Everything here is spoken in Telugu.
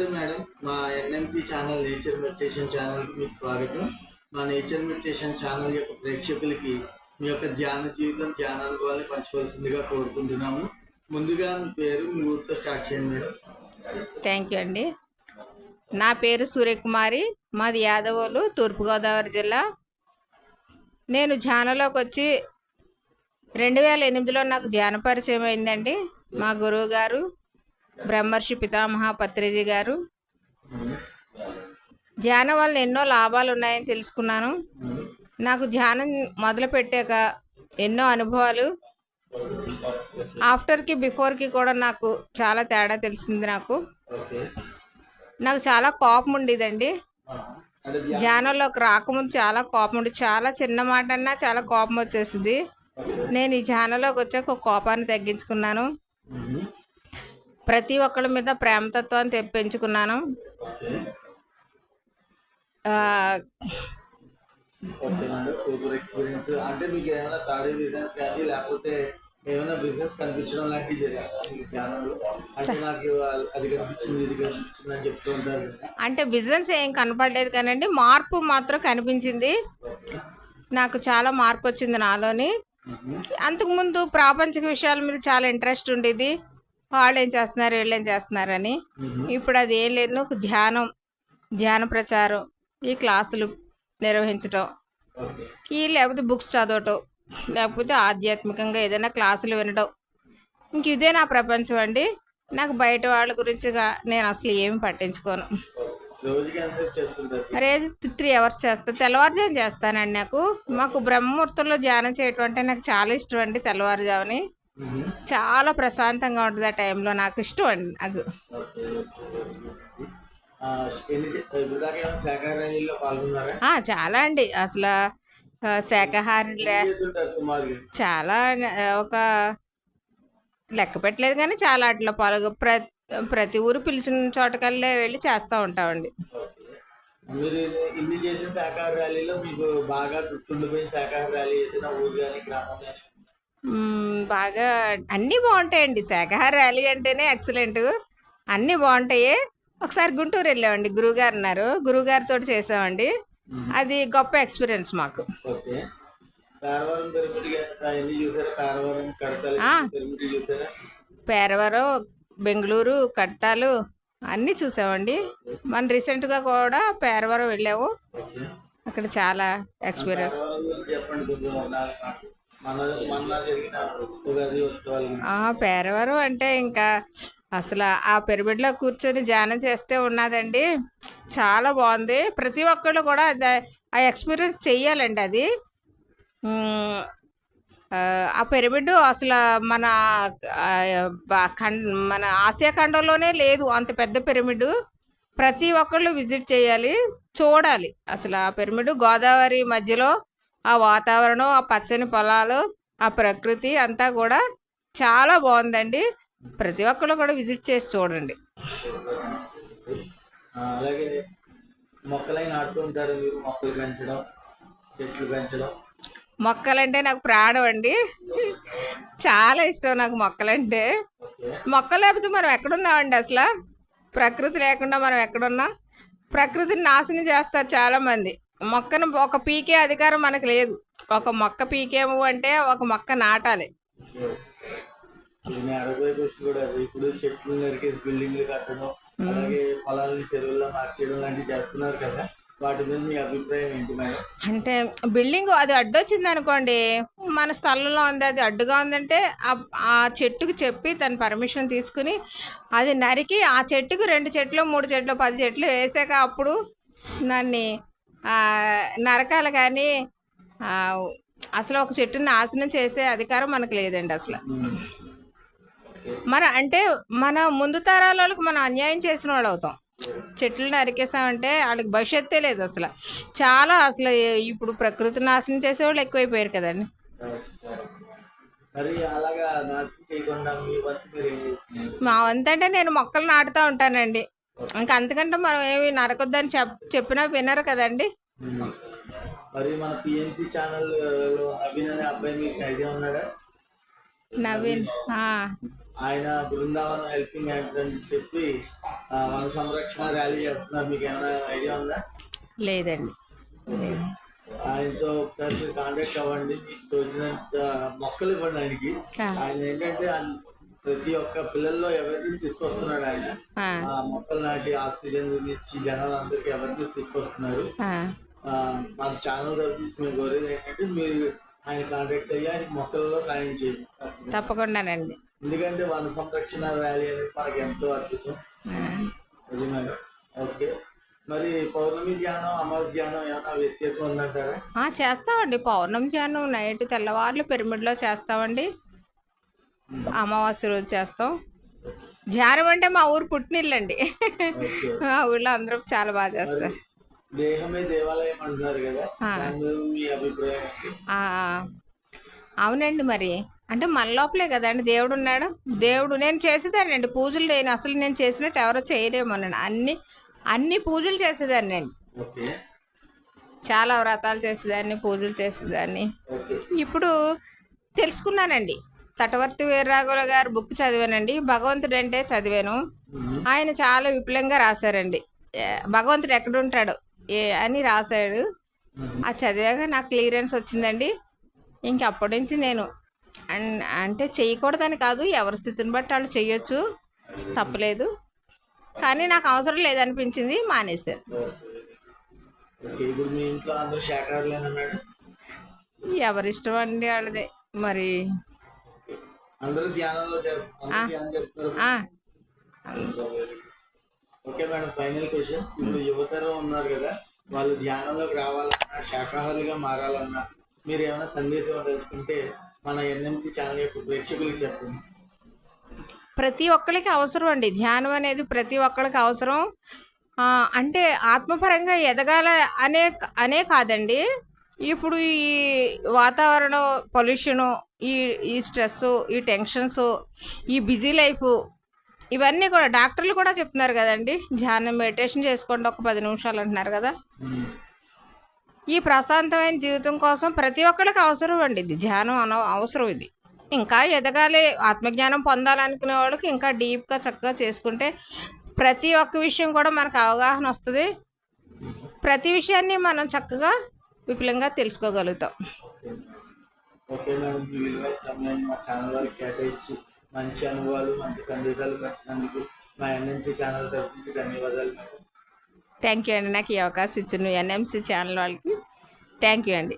నమస్తే మేడం. మా ఎన్ఎంసి ఛానల్ నేచర్ మెడిటేషన్ ఛానల్కి మీకు స్వాగతం. మా నేచర్ మెడిటేషన్ ఛానల్ యొక్క ప్రేక్షకులకి మీ యొక్క ధ్యాన జీవితం ధ్యాన అనుభవాన్ని పంచుకోవాల్సిందిగా కోరుకుంటున్నాము. ముందుగా మీ పేరు మీ ఊరితో స్టార్ట్ చేయండి మేడం. థ్యాంక్ యూ అండి. నా పేరు సూర్యకుమారి మాది యాదవోలు తూర్పుగోదావరి జిల్లా. నేను ధ్యానంలోకి వచ్చి రెండు వేల ఎనిమిదిలో నాకు ధ్యాన పరిచయం అయిందండి. మా గురువు గారు బ్రహ్మర్షి పితామహ పత్రిజీ గారు. ధ్యానం వల్ల ఎన్నో లాభాలు ఉన్నాయని తెలుసుకున్నాను. నాకు ధ్యానం మొదలు పెట్టాక ఎన్నో అనుభవాలు. ఆఫ్టర్కి బిఫోర్కి కూడా నాకు చాలా తేడా తెలిసింది నాకు. నాకు చాలా కోపం ఉండేదండి. ధ్యానంలోకి రాకముందు చాలా కోపం ఉండి చాలా చిన్న మాట అన్నా చాలా కోపం వచ్చేసింది. నేను ఈ ధ్యానంలోకి వచ్చాక ఒక కోపాన్ని తగ్గించుకున్నాను. ప్రతి ఒక్కళ్ళ మీద ప్రేమతత్వాన్ని తెప్పించుకున్నాను సూపర్ ఎక్స్పీరియన్స్. అంటే మీకు ఏమైనా తాడే బిజినెస్ కానీ లేకపోతే ఏమైనా బిజినెస్ కనిపించడం లాంటివి జరిగిందా మీ ధ్యానంలో అంటే నాకు అది కనిపించింది ఇది కనిపించింది అని చెప్తూ ఉంటారు కదా. అంటే బిజినెస్ ఏం కనపడలేదు కానండి మార్పు మాత్రం కనిపించింది. నాకు చాలా మార్పు వచ్చింది నాలోని. అంతకుముందు ప్రాపంచిక విషయాల మీద చాలా ఇంట్రెస్ట్ ఉండేది. వాళ్ళు ఏం చేస్తున్నారు వీళ్ళు ఏం చేస్తున్నారని. ఇప్పుడు అది ఏం లేదు ధ్యానం ధ్యాన ప్రచారం ఈ క్లాసులు నిర్వహించటం. ఈ లేకపోతే బుక్స్ చదవటం లేకపోతే ఆధ్యాత్మికంగా ఏదైనా క్లాసులు వినడం ఇంక ఇదే నా ప్రపంచం అండి. నాకు బయట వాళ్ళ గురించిగా నేను అసలు ఏమి పట్టించుకోను. రోజు త్రీ అవర్స్ చేస్తాను తెల్లవారుజామున చేస్తానండి నాకు. మాకు బ్రహ్మముహూర్తంలో ధ్యానం చేయటం అంటే నాకు చాలా ఇష్టం అండి తెల్లవారుజాముని. చాలా ప్రశాంతంగా ఉంటుంది ఆ టైంలో. నాకు ఇష్టం అండి నాకు శాఖాహార ఆ, చాలా అండి. అసలు శాకాహారి సుమారుగా? చాలా ఒక లెక్క పెట్టలేదు కానీ చాలా అట్లా పాల్గొ ప్రతి ప్రతి ఊరు పిలిచిన చోటకల్లే వెళ్ళి చేస్తూ ఉంటామండి. మీరు ఇన్ని చేసిన శాఖాహార ర్యాలీలో మీకు బాగా గుర్తుండిపోయిన శాఖాహార ర్యాలీ ఏదైనా ఊరు కానీ గ్రామం కానీ? బాగా అన్నీ బాగుంటాయండి. శాకాహార ర్యాలీ అంటేనే ఎక్సలెంట్. అన్నీ బాగుంటాయి. ఒకసారి గుంటూరు వెళ్ళామండి. గురువుగారు ఉన్నారు. గురువుగారితో చేసామండి. అది గొప్ప ఎక్స్పీరియన్స్ మాకు. కడతాలు పేరవరం బెంగళూరు కట్టాలు అన్నీ చూసామండి. మన రీసెంట్గా కూడా పేరవరం వెళ్ళాము. అక్కడ చాలా ఎక్స్పీరియన్స్. ఆ పేరవరం అంటే ఇంకా అసలు ఆ పిరమిడ్లో కూర్చొని ధ్యానం చేస్తే ఉన్నదండి. చాలా బాగుంది. ప్రతి ఒక్కళ్ళు కూడా ఆ ఎక్స్పీరియన్స్ చెయ్యాలండి అది. ఆ, పిరమిడ్ అసలు మన మన ఆసియా ఖండంలోనే లేదు అంత పెద్ద పిరమిడ్. ప్రతి ఒక్కళ్ళు విజిట్ చేయాలి చూడాలి. అసలు ఆ పిరమిడ్ గోదావరి మధ్యలో ఆ వాతావరణం ఆ పచ్చని పొలాలు ఆ ప్రకృతి అంతా కూడా చాలా బాగుందండి. ప్రతి ఒక్కళ్ళు కూడా విజిట్ చేసి చూడండి. అలాగే మొక్కలై నాటుతూ ఉంటారు మీరు మొక్కలు పెంచడం చెట్లు పెంచడం. మొక్కలంటే నాకు ప్రాణం అండి. చాలా ఇష్టం నాకు మొక్కలంటే. మొక్కలు లేకపోతే మనం ఎక్కడున్నామండి అసలు? ప్రకృతి లేకుండా మనం ఎక్కడున్నాం? ప్రకృతిని నాశనం చేస్తారు చాలామంది. మొక్కను ఒక పీకే అధికారం మనకు లేదు. ఒక మొక్క పీకేము అంటే ఒక మొక్క నాటాలి. ఇది నేను అడగబోయే క్వశ్చన్ కూడా అదే. ఇప్పుడు చెట్లు నరికేసి బిల్డింగ్లు కట్టడం అలాగే పొలాలని చెరువుల్లో మార్చేయడం లాంటివి చేస్తున్నారు కదా. వాటి మీద మీ అభిప్రాయం ఏంటి మేడం అంటే బిల్డింగ్ అది అడ్డొచ్చింది అనుకోండి మన స్థలంలో ఉంది అది అడ్డుగా ఉందంటే ఆ- చెట్టుకి చెప్పి తన పర్మిషన్ తీసుకుని అది నరికి ఆ చెట్టుకు రెండు చెట్లు మూడు చెట్లు పది చెట్లు వేసాక అప్పుడు నన్ను ఆ, నరకాలి కానీ అసలు ఒక చెట్టుని నాశనం చేసే అధికారం మనకు లేదండి అసలు. మన అంటే మన ముందు తరాల వాళ్ళకి మనం అన్యాయం చేసిన వాళ్ళు అవుతాం. చెట్లు నరికేసామంటే వాళ్ళకి భవిష్యత్తే లేదు అసలు. చాలా అసలు ఇప్పుడు ప్రకృతి నాశనం చేసేవాళ్ళు ఎక్కువైపోయారు కదండి. మా వంతంటే నేను మొక్కలు నాటుతూ ఉంటానండి. ఇంకా అంతకంటే మనం ఏమి నరకొద్దని చెప్ చెప్పినా వినరు కదండి. మరి మన పిఎన్సి ఛానల్ నవీన్ అనే అబ్బాయి మీకు ఐడియా ఉన్నాడా? నవీన్ ఆయన బృందావనం హెల్పింగ్ హ్యాండ్స్ అని చెప్పి వన సంరక్షణ ర్యాలీ చేస్తున్నారు. మీకు ఏమైనా ఐడియా ఉందా? లేదండి. లేదు. ఆయనతో ఒకసారి మీరు కాంటాక్ట్ అవ్వండి. మీకు తోచినంత మొక్కలు ఇవ్వండి ఆయనకి. ఆయన ఏంటంటే ప్రతి ఒక్క పిల్లల్లో అవేర్నెస్ తీసుకొస్తున్నాడు ఆయన? మొక్కలు నాటి ఆక్సిజన్ ఇచ్చి జనాలందరికీ అవేర్నెస్ తీసుకొస్తున్నారు? ఆ, ఆ, మా ఛానల్ నుంచి మేము కోరేది ఏంటంటే మీరు ఆయన కాంటాక్ట్ అయ్యి ఆయన మొక్కలలో సాయం చేయండి. తప్పకుండానండి. ఎందుకంటే వన సంరక్షణ ర్యాలీ అనేది మనకి ఎంతో అద్భుతం. అది మేడం. ఓకే. మరి పౌర్ణమి ధ్యానం అమర ధ్యానం ఏమైనా వ్యత్యాసం ఉందంటారా? చేస్తామండి. పౌర్ణమి ధ్యానం నైట్ తెల్లవార్లు పిరమిడ్లో చేస్తామండి. అమావాస్య రోజు చేస్తాం. ధ్యానం అంటే మా ఊరు పుట్టినిల్లండి. మా ఊళ్ళో అందరూ చాలా బాగా చేస్తారు. అవునండి మరి. అంటే మన లోపలే కదండి దేవుడు ఉన్నాడు. దేవుడు నేను చేసేదానండి పూజలు నేను అసలు నేను చేసినట్టు ఎవరో చేయలేమన్నాను అన్ని అన్ని పూజలు చేసేదాన్ని అండి. చాలా వ్రతాలు చేసేదాన్ని పూజలు చేసేదాన్ని. ఇప్పుడు తెలుసుకున్నానండి. తటవర్తి వీర్రాఘవుల గారు బుక్ చదివానండి. భగవంతుడు అంటే చదివాను. ఆయన చాలా విపులంగా రాశారండి. భగవంతుడు ఎక్కడుంటాడు? ఏ అని రాశాడు. అది చదివాక నాకు క్లియరెన్స్ వచ్చిందండి. ఇంక అప్పటి నుంచి నేను అంటే చేయకూడదని కాదు ఎవరి స్థితిని బట్టి వాళ్ళు చేయొచ్చు. తప్పలేదు. కానీ నాకు అవసరం లేదనిపించింది మానేశాను ఓకే ఇప్పుడు మీ ఇంట్లో అందరూ శాఖాహారులేనా మేడం ఎవరిష్టం అండి వాళ్ళది? మరి అందరూ ధ్యానంలో ఆ, ఓకే మేడం ఫైనల్ క్వశ్చన్. ఇప్పుడు యువతరం ఉన్నారు కదా వాళ్ళు ధ్యానంలోకి రావాలన్నా శాకాహారులుగా మారాలన్నా మీరు ఏమైనా సందేశం తెలుసుకుంటే మన ఎన్ఎంసి ఛానల్ యొక్క ప్రేక్షకులకు చెప్పండి. ప్రతి ఒక్కరికి అవసరం అండి. ధ్యానం అనేది ప్రతి ఒక్కరికి అవసరం. అంటే ఆత్మపరంగా ఎదగాల అనే అనే కాదండి. ఇప్పుడు ఈ వాతావరణం పొల్యూషను ఈ ఈ స్ట్రెస్ ఈ టెన్షన్స్ ఈ బిజీ లైఫ్ ఇవన్నీ కూడా డాక్టర్లు కూడా చెప్తున్నారు కదండి. ధ్యానం మెడిటేషన్ చేసుకోండి ఒక పది నిమిషాలు అంటున్నారు కదా. ఈ ప్రశాంతమైన జీవితం కోసం ప్రతి ఒక్కరికి అవసరం అండి ఇది. ధ్యానం అన అవసరం ఇది. ఇంకా ఎదగాలి ఆత్మజ్ఞానం పొందాలనుకునే వాళ్ళకి ఇంకా డీప్గా చక్కగా చేసుకుంటే ప్రతి ఒక్క విషయం కూడా మనకు అవగాహన వస్తుంది. ప్రతి విషయాన్ని మనం చక్కగా విపులంగా తెలుసుకోగలుగుతాం. Okay madam. మీ విలువైన సమయాన్ని మా ఛానల్ వారికి కేటాయించి మంచి అనుభవాలు మంచి సందేశాలు పంచినందుకు మా ఎన్ఎంసీ ఛానల్ తరఫు ధన్యవాదాలు. మేడం థ్యాంక్ యూ అండి. నాకు ఈ అవకాశం ఇచ్చిన ఎన్ఎంసీ ఛానల్ వాళ్ళకి. థ్యాంక్ యూ అండి.